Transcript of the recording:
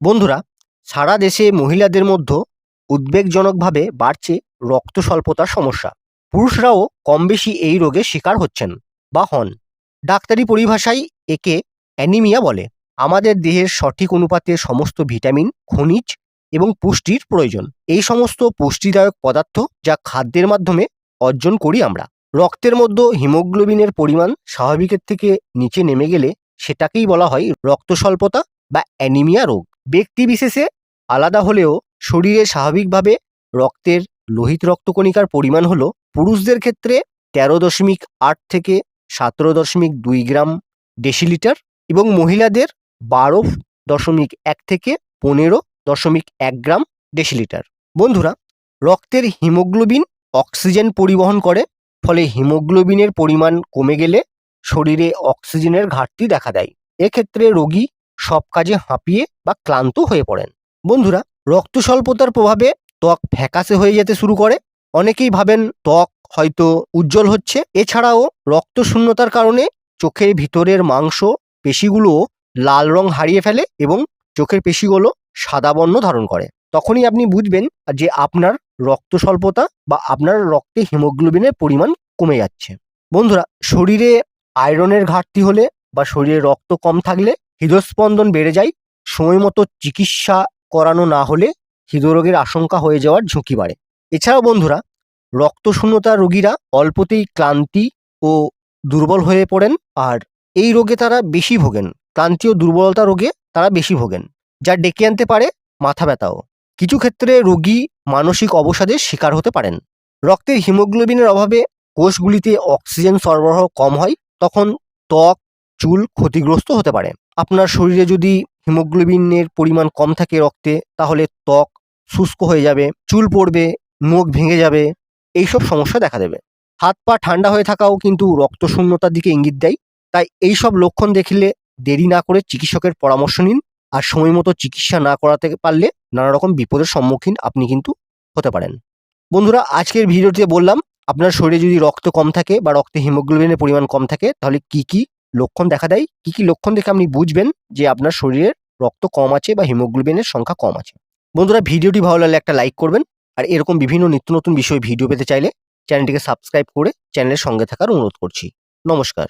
বন্ধুরা, সারা দেশে মহিলাদের মধ্যে উদ্বেগজনকভাবে বাড়ছে রক্ত স্বল্পতার সমস্যা। পুরুষরাও কম বেশি এই রোগে শিকার হচ্ছেন বা হন। ডাক্তারি পরিভাষায় একে অ্যানিমিয়া বলে। আমাদের দেহের সঠিক অনুপাতে সমস্ত ভিটামিন, খনিজ এবং পুষ্টির প্রয়োজন। এই সমস্ত পুষ্টিদায়ক পদার্থ যা খাদ্যের মাধ্যমে অর্জন করি আমরা। রক্তের মধ্যে হিমোগ্লোবিনের পরিমাণ স্বাভাবিকের থেকে নিচে নেমে গেলে সেটাকেই বলা হয় রক্ত স্বল্পতা বা অ্যানিমিয়া রোগ। ব্যক্তি বিশেষে আলাদা হলেও শরীরে স্বাভাবিকভাবে রক্তের লোহিত রক্তকণিকার পরিমাণ হলো পুরুষদের ক্ষেত্রে তেরো দশমিক আট থেকে সতেরো দশমিক দুই গ্রাম ডেসিলিটার এবং মহিলাদের বারো দশমিক এক থেকে পনেরো দশমিক এক গ্রাম ডেসিলিটার। বন্ধুরা, রক্তের হিমোগ্লোবিন অক্সিজেন পরিবহন করে, ফলে হিমোগ্লোবিনের পরিমাণ কমে গেলে শরীরে অক্সিজেনের ঘাটতি দেখা দেয়। এক্ষেত্রে রোগী সব কাজে হাঁপিয়ে বা ক্লান্ত হয়ে পড়েন। বন্ধুরা রক্ত স্বল্পতার প্রভাবে ত্বক ফ্যাকাশে হয়ে যেতে শুরু করে। অনেকেই ভাবেন ত্বক হয়তো উজ্জ্বল হচ্ছে। এছাড়াও রক্ত শূন্যতার কারণে চোখের ভিতরের মাংস পেশিগুলোও লাল রং হারিয়ে ফেলে এবং চোখের পেশিগুলো সাদা বর্ণ ধারণ করে। তখনই আপনি বুঝবেন যে আপনার রক্ত স্বল্পতা বা আপনার রক্তে হিমোগ্লোবিনের পরিমাণ কমে যাচ্ছে। বন্ধুরা, শরীরে আয়রনের ঘাটতি হলে বা শরীরে রক্ত কম থাকলে হৃদস্পন্দন বেড়ে যায়, সময় মতো চিকিৎসা করানো না হলে হৃদরোগের আশঙ্কা হয়ে যাওয়ার ঝুঁকি বাড়ে। এছাড়াও বন্ধুরা, রক্তশূন্যতা রোগীরা অল্পতেই ক্লান্তি ও দুর্বল হয়ে পড়েন আর এই রোগে তারা বেশি ভোগেন। ক্লান্তি ও দুর্বলতা রোগে তারা বেশি ভোগেন, যা ডেকে আনতে পারে মাথা ব্যথাও। কিছু ক্ষেত্রে রোগী মানসিক অবসাদের শিকার হতে পারেন। রক্তের হিমোগ্লোবিনের অভাবে কোষগুলিতে অক্সিজেন সরবরাহ কম হয়, তখন ত্বক, চুল ক্ষতিগ্রস্ত হতে পারে। আপনার শরীরে যদি হিমোগ্লোবিনের পরিমাণ কম থাকে রক্তে, তাহলে ত্বক শুষ্ক হয়ে যাবে, চুল পড়বে, মুখ ভেঙে যাবে, এইসব সমস্যা দেখা দেবে। হাত পা ঠান্ডা হয়ে থাকাও কিন্তু রক্তশূন্যতার দিকে ইঙ্গিত দেয়। তাই এই সব লক্ষণ দেখলে দেরি না করে চিকিৎসকের পরামর্শ নিন আর সময় মতো চিকিৎসা না করাতে পারলে নানা রকম বিপদের সম্মুখীন আপনি কিন্তু হতে পারেন। বন্ধুরা, আজকের ভিডিওতে বললাম, আপনার শরীরে যদি রক্ত কম থাকে বা রক্তে হিমোগ্লোবিনের পরিমাণ কম থাকে, তাহলে কি কি লক্ষণ দেখা দেয়? কি কি লক্ষণ দেখে আপনি বুঝবেন যে আপনার শরীরের রক্ত কম আছে বা হিমোগ্লোবিনের সংখ্যা কম আছে? বন্ধুরা, ভিডিওটি ভালো লাগলে একটা লাইক করবেন আর এরকম বিভিন্ন নিত্য নতুন বিষয়ে ভিডিও পেতে চাইলে চ্যানেলটিকে সাবস্ক্রাইব করে চ্যানেলের সঙ্গে থাকার অনুরোধ করছি। নমস্কার।